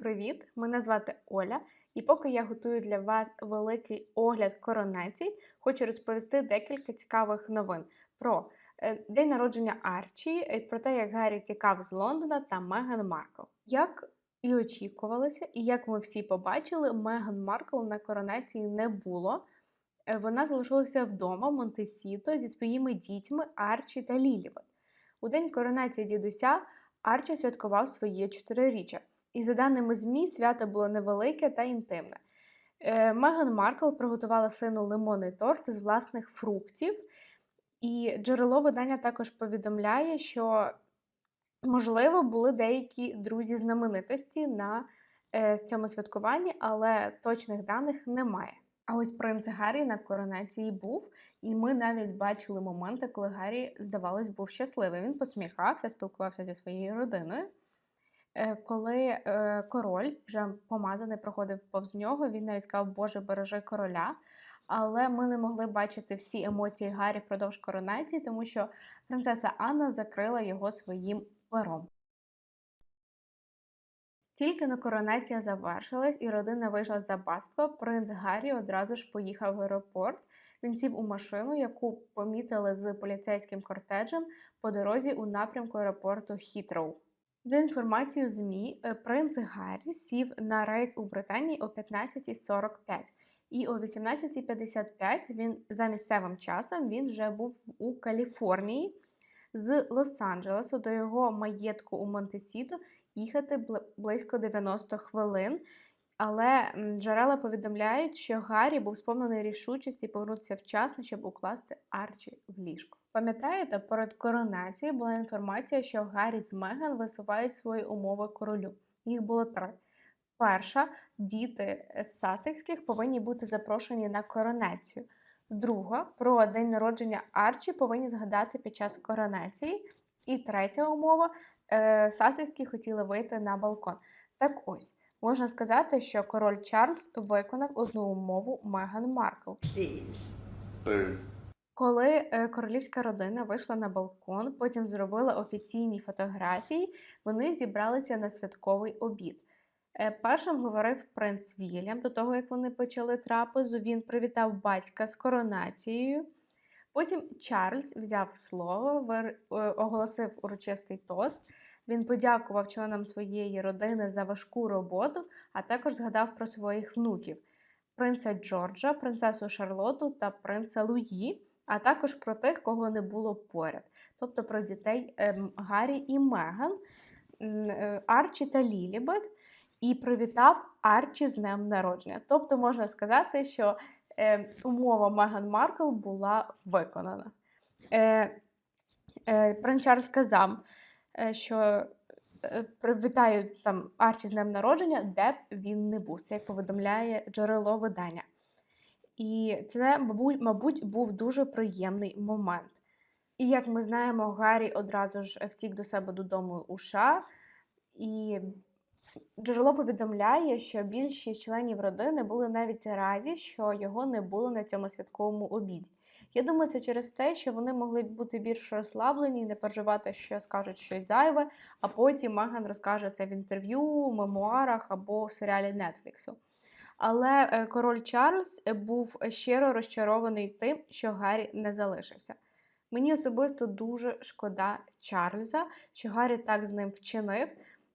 привіт! Мене звати Оля, і поки я готую для вас великий огляд коронацій, хочу розповісти декілька цікавих новин про е, день народження Арчі, е, про те, як Гаррі тікав з Лондона та Меган Маркл. Як і очікувалося, і як ми всі побачили, Меган Маркл на коронації не було. Е, Вона залишилася вдома в Монтесіто зі своїми дітьми Арчі та Лілівет. У день коронації дідуся Арчі святкував своє чотириріччя. І за даними ЗМІ, свято було невелике та інтимне. Е, Меган Маркл приготувала сину лимонний торт з власних фруктів, і джерело видання також повідомляє, що, можливо, були деякі друзі знаменитості на е, цьому святкуванні, але точних даних немає. А ось принц Гаррі на коронації був, і ми навіть бачили моменти, коли Гаррі, здавалось, був щасливий. Він посміхався, спілкувався зі своєю родиною. Е, Коли е, король вже помазаний проходив повз нього, він навіть сказав, Боже, бережи короля. Але ми не могли бачити всі емоції Гаррі впродовж коронації, тому що принцеса Анна закрила його своїм пером. Тільки на коронація завершилась і родина вийшла з аббатства, принц Гаррі одразу ж поїхав в аеропорт. Він сів у машину, яку помітили з поліцейським кортеджем по дорозі у напрямку аеропорту Хітроу. За інформацією ЗМІ, е, принц Гаррі сів на рейс у Британії о 15.45. І о 18.55 він за місцевим часом він вже був у Каліфорнії з Лос-Анджелесу до його маєтку у Монтесіто їхати близько 90 хвилин. Але джерела повідомляють, що Гаррі був сповнений рішучості повернутися вчасно, щоб укласти Арчі в ліжко. Пам'ятаєте, перед коронацією була інформація, що Гаррі з Меган висувають свої умови королю. Їх було три. Перша діти з Сасекських повинні бути запрошені на коронацію. Друга про день народження Арчі повинні згадати під час коронації. І третя умова е, Сасекські хотіли вийти на балкон. Так ось можна сказати, що король Чарльз виконав одну умову Меган Маркл. Коли е, королівська родина вийшла на балкон, потім зробили офіційні фотографії, вони зібралися на святковий обід. Е, Першим говорив принц Вільям до того, як вони почали трапезу. Він привітав батька з коронацією. Потім Чарльз взяв слово, е, оголосив урочистий тост. Він подякував членам своєї родини за важку роботу, а також згадав про своїх внуків: принца Джорджа, принцесу Шарлоту та принца Луї, а також про тих, кого не було поряд, тобто про дітей ем, Гаррі і Меган, е, Арчі та Лілібет, і привітав Арчі з днем народження. Тобто можна сказати, що е, умова Меган Маркл була виконана. Е, е, принц сказав, що е, привітаю там Арчі з днем народження, де б він не був. Це як повідомляє джерело видання. І це, мабуть, мабуть, був дуже приємний момент. І як ми знаємо, Гаррі одразу ж втік до себе додому у США, і джерело повідомляє, що більшість членів родини були навіть раді, що його не було на цьому святковому обіді. Я думаю, це через те, що вони могли бути більш розслаблені не переживати, що скажуть щось зайве, а потім Меган розкаже це в інтерв'ю, мемуарах або в серіалі Нетфліксу. Але е, король Чарльз е, був щиро розчарований тим, що Гаррі не залишився. Мені особисто дуже шкода Чарльза, що Гаррі так з ним вчинив.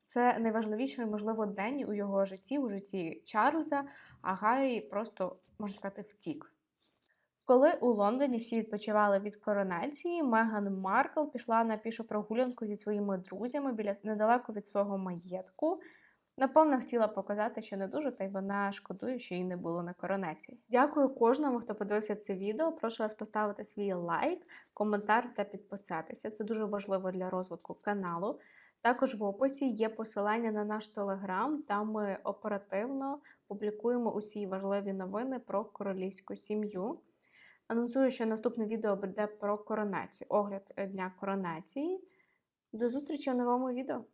Це найважливіший, можливо, день у його житті, у житті Чарльза, а Гаррі просто, можна сказати, втік. Коли у Лондоні всі відпочивали від коронації, Меган Маркл пішла на пішу прогулянку зі своїми друзями біля недалеко від свого маєтку. Напевно, хотіла показати, що не дуже, та й вона шкодує, що її не було на коронації. Дякую кожному, хто подивився це відео. Прошу вас поставити свій лайк, коментар та підписатися. Це дуже важливо для розвитку каналу. Також в описі є посилання на наш телеграм, там ми оперативно публікуємо усі важливі новини про королівську сім'ю. Анонсую, що наступне відео буде про коронацію, огляд е, дня коронації. До зустрічі у новому відео!